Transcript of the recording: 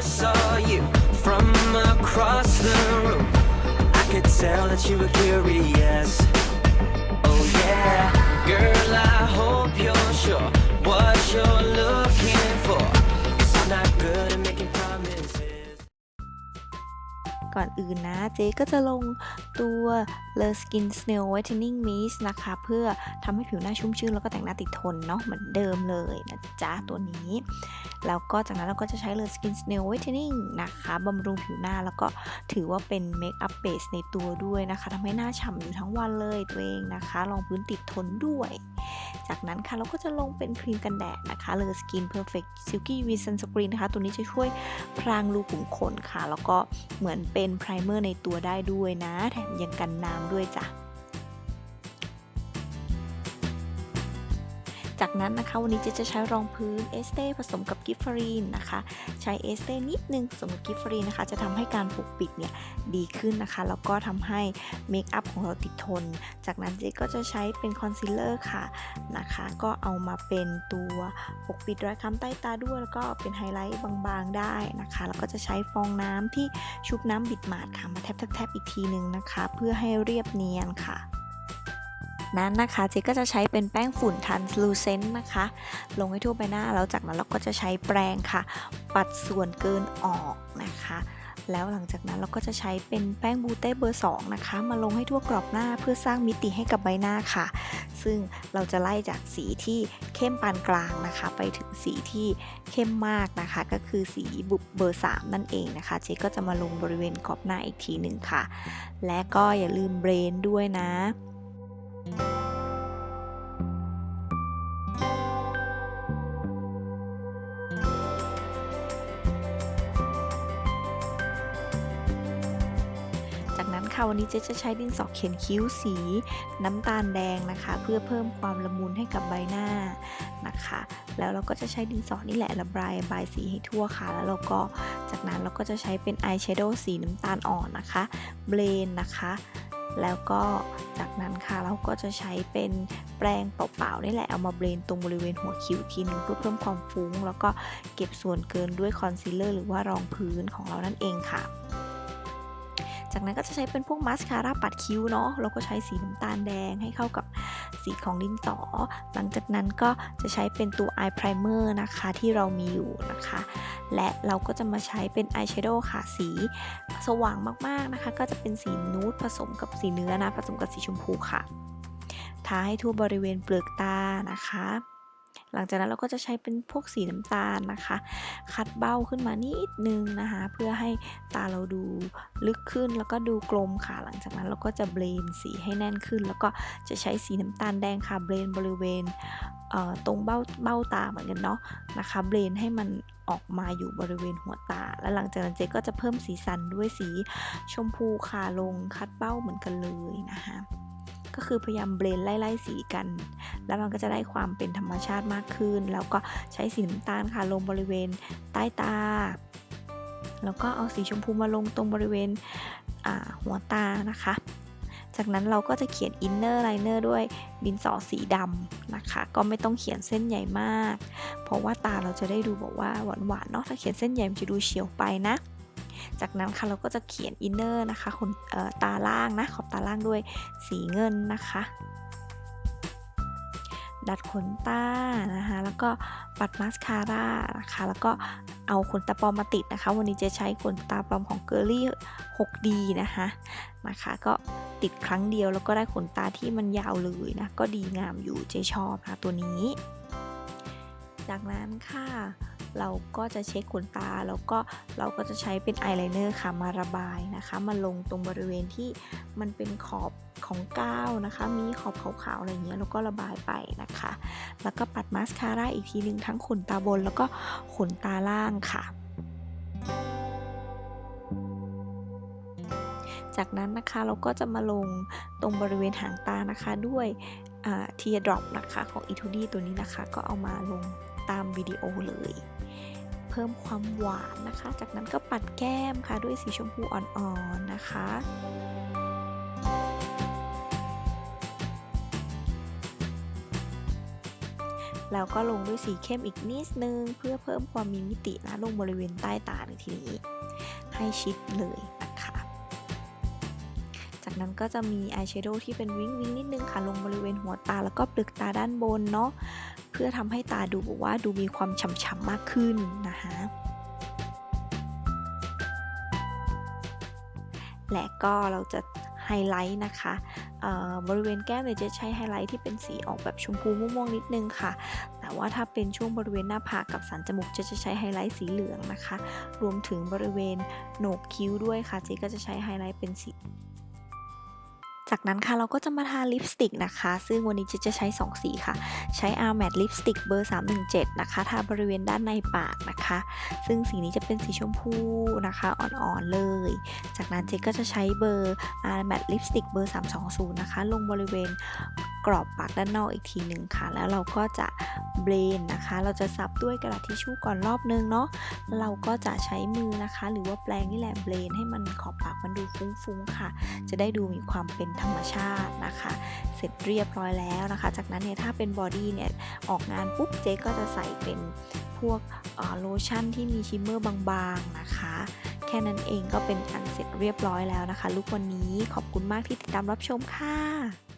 saw you from across the room, I could tell that you were curious. Oh yeah, girl, I hope you're sure อื่นนะ เจ๊ก็จะลงตัว Le Skin Snail Whitening Mist นะคะ เพื่อทำให้ผิวหน้าชุ่มชื่นแล้วก็แต่งหน้าติดทนเนาะเหมือนเดิมเลยนะจ๊ะตัวนี้ แล้วก็จากนั้นเราก็จะใช้ Le Skin Snail Whitening นะคะบำรุงผิวหน้าแล้วก็ถือว่าเป็นเมคอัพเบสในตัวด้วยนะคะทำให้หน้าฉ่ำอยู่ทั้งวันเลยตัวเองนะคะรองพื้นติดทนด้วย จากนั้นค่ะเราก็จะลงเป็นครีมกันแดดนะคะเลอสกินเพอร์เฟกต์ซิลกี้วีซันสกรีนนะคะ ตัวนี้จะช่วยพรางรูขุมขนค่ะ แล้วก็เหมือนเป็นไพรเมอร์ในตัวได้ด้วยนะ แถมยังกันน้ำด้วยจ้ะ จากนั้นนะคะ วันนี้เจะจะใช้รองพื้นเอสเต้ผสมกับกิฟฟรีนนะคะ ใช้เอสเต้นิดนึงผสมกับกิฟฟรีนนะคะ จะทำให้การปกปิดเนี่ยดีขึ้นนะคะ แล้วก็ทำให้เมคอัพของเราติดทน จากนั้นเจ๊ก็จะใช้เป็นคอนซีลเลอร์ค่ะนะคะ ก็เอามาเป็นตัวปกปิดรอยค้ำใต้ตาด้วย แล้วก็เป็นไฮไลท์บางๆได้นะคะ แล้วก็จะใช้ฟองน้ำที่ชุบน้ำบิดหมาดค่ะมาแทบๆๆอีกทีหนึ่งนะคะ เพื่อให้เรียบเนียนค่ะ นั้นนะคะเจ๊ก็จะใช้เป็นแป้งฝุ่น translucent นะคะ ลงให้ทั่วใบหน้าแล้วจากนั้นเราก็จะใช้แปรงค่ะ ปัดส่วนเกินออกนะคะแล้วหลังจากนั้นเราก็จะใช้เป็นแป้งบูเต้เบอร์ 2 นะคะ มาลงให้ทั่วกรอบหน้าเพื่อสร้างมิติให้กับใบหน้าค่ะ ซึ่งเราจะไล่จากสีที่เข้มปานกลางนะคะ ไปถึงสีที่เข้มมากนะคะ ก็คือสีบุบเบอร์ 3 นั่นเองนะคะ เจ๊ก็จะมาลงบริเวณขอบหน้าอีกทีหนึ่งค่ะ และก็อย่าลืมเบรนด้วยนะ จากนั้นค่ะวันนี้เจ๊จะใช้ดินสอเขียนคิ้วสี น้ำตาลแดงนะคะ เพื่อเพิ่มความละมุนให้กับใบหน้านะคะ แล้วเราก็จะใช้ดินสอนี่แหละระบายบายสีให้ทั่วค่ะ แล้วเราก็จากนั้นเราก็จะใช้เป็นอายแชโดว์สีน้ำตาลอ่อนนะคะ เบลนนะคะ แล้วก็จากนั้นค่ะเราก็จะใช้เป็นแปรงเปล่าๆนี่แหละเอามาเบลนตรงบริเวณหัวคิ้วอีกทีนึงเพื่อเพิ่มความฟุ้ง แล้วก็เก็บส่วนเกินด้วยคอนซีลเลอร์หรือว่ารองพื้นของเรานั่นเองค่ะ จากนั้นก็จะใช้เป็นพวกมาสคาร่าปัดคิ้วเนาะแล้วก็ใช้สีน้ำตาลแดงให้เข้ากับสีของดินสอ หลังจากนั้นก็จะใช้เป็นตัวอายไพรเมอร์นะคะที่เรามีอยู่นะคะ และเราก็จะมาใช้เป็นอายแชโดว์ค่ะสีสว่างมากๆนะคะ ก็จะเป็นสีนูดผสมกับสีเนื้อนะ ผสมกับสีชมพูค่ะ ทาให้ทั่วบริเวณเปลือกตานะคะ หลังจากนั้นเราก็จะใช้เป็นพวกสีน้ำตาลนะคะ คัดเบ้าขึ้นมานิดนึงนะคะ เพื่อให้ตาเราดูลึกขึ้นแล้วก็ดูกลมค่ะ หลังจากนั้นเราก็จะเบลนสีให้แน่นขึ้น แล้วก็จะใช้สีน้ำตาลแดงค่ะเบลนบริเวณเตรงเบ้าเบ้าตาเหมือนกันเนาะนะคะ เบลนให้มันออกมาอยู่บริเวณหัวตา แล้วหลังจากนั้นเจ๊ก็จะเพิ่มสีสันด้วยสีชมพูค่ะลงคัดเบ้าเหมือนกันเลยนะคะก็คือพยายามเบลนไล่ๆสีกัน แล้วมันก็จะได้ความเป็นธรรมชาติมากขึ้น แล้วก็ใช้สีน้ำตาลค่ะลงบริเวณใต้ตา แล้วก็เอาสีชมพูมาลงตรงบริเวณหัวตานะคะ จากนั้นเราก็จะเขียนอินเนอร์ไลเนอร์ด้วยดินสอสีดำนะคะ ก็ไม่ต้องเขียนเส้นใหญ่มาก เพราะว่าตาเราจะได้ดูแบบว่าหวานๆเนาะถ้าเขียนเส้นใหญ่มันจะดูเฉียวไปนะจากนั้นค่ะเราก็จะเขียนอินเนอร์นะคะขนตาล่างนะขอบตาล่างด้วยสีเงินนะคะ ดัดขนตานะคะ แล้วก็ปัดมาสคาร่านะคะ แล้วก็เอาขนตาปลอมมาติดนะคะ วันนี้จะใช้ขนตาปลอมของ g i r l y 6D นะคะนะคะ ก็ติดครั้งเดียวแล้วก็ได้ขนตาที่มันยาวเลยนะ ก็ดีงามอยู่เจชอบนะตัวนี้ จากนั้นค่ะเราก็จะเช็คขนตาแล้วก็เราก็จะใช้เป็นอายไลเนอร์ค่ะมาระบายนะคะ มาลงตรงบริเวณที่มันเป็นขอบ ของก้าวนะคะ มีขอบขาวๆอะไรเงี้ยแล้วก็ระบายไปนะคะ แล้วก็ปัดมาสคาร่าอีกทีหนึ่งทั้งขนตาบนแล้วก็ขนตาล่างค่ะจากนั้นนะคะเราก็จะมาลงตรงบริเวณหางตานะคะด้วยเทียดรอปนะคะของ e 2 d ตัวนี้นะคะ ก็เอามาลงตามวิดีโอเลย เพิ่มความหวานนะคะ จากนั้นก็ปัดแก้มค่ะด้วยสีชมพูอ่อนๆนะคะ แล้วก็ลงด้วยสีเข้มอีกนิดนึง เพื่อเพิ่มความมีมิตินะลงบริเวณใต้ตาในทีนี้ ให้ชิดเลยนะคะ จากนั้นก็จะมีอายแชโดว์ที่เป็นวิงวิงนิดนึงค่ะ ลงบริเวณหัวตาแล้วก็เปลือกตาด้านบนเนาะเพื่อทำให้ตาดูแบบว่าดูมีความฉ่ำๆมากขึ้นนะคะและก็เราจะ ไฮไลท์นะคะเอ่อบริเวณแก้มเนี่ยจะใช้ไฮไลท์ที่เป็นสีออกแบบชมพูม่วงๆนิดนึงค่ะ แต่ว่าถ้าเป็นช่วงบริเวณหน้าผากกับสันจมูกจะจะใช้ไฮไลท์สีเหลืองนะคะ รวมถึงบริเวณโหนกคิ้วด้วยค่ะเจ๊ก็จะใช้ไฮไลท์เป็นสี จากนั้นค่ะเราก็จะมาทาลิปสติกนะคะ ซึ่งวันนี้จะจะใช้ 2 สีค่ะ ใช้ a r m a t Lipstick เบอร์ 317 นะคะ ทาบริเวณด้านในปากนะคะ ซึ่งสีนี้จะเป็นสีชมพูนะคะ อ่อนๆเลย จากนั้นเจก็จะใช้เบอร์ a r m a t Lipstick เบอร์ 320 นะคะ ลงบริเวณ กรอบปากด้านนอกอีกทีหนึ่งค่ะ แล้วเราก็จะเบรนนะคะ เราจะซับด้วยกระดาษทิชชู่ก่อนรอบนึงเนาะเราก็จะใช้มือนะคะ หรือว่าแปรงนี่แหละเบรนให้มันขอบปากมันดูฟุ้งๆค่ะ จะได้ดูมีความเป็นธรรมชาตินะคะ เสร็จเรียบร้อยแล้วนะคะ จากนั้นเนี่ยถ้าเป็นบอดี้เนี่ยออกงานปุ๊บเจ๊ก็จะใส่เป็นพวกโลชั่นที่มีชิมเมอร์บางๆนะคะแค่นั้นเองก็เป็นอันเสร็จเรียบร้อยแล้วนะคะ ลูกวันนี้ขอบคุณมากที่ติดตามรับชมค่ะ